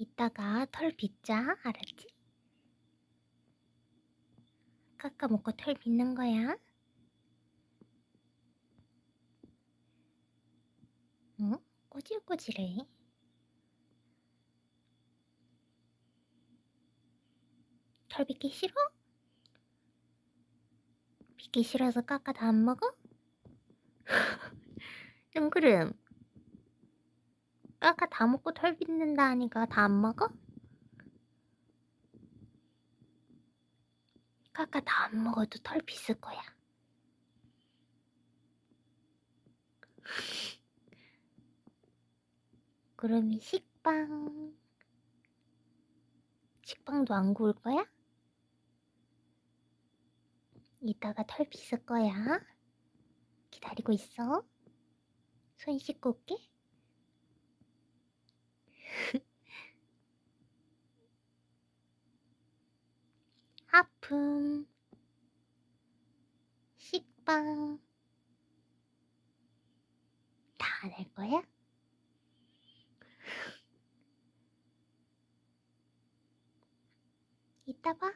이따가 털 빗자, 알았지? 깎아 먹고 털 빗는 거야. 응? 꼬질꼬질해. 털 빗기 싫어? 빗기 싫어서 깎아 다 안 먹어? 뜬그름 깎아 다 먹고 털 빗는다 하니까 다 안 먹어? 깎아 다안 먹어도 털 빗을 거야. 그럼이 식빵. 식빵도 안 구울 거야? 이따가 털 빗을 거야. 기다리고 있어. 손 씻고 올게. 하품. 식빵. 다 안 할 거야? 이따 봐.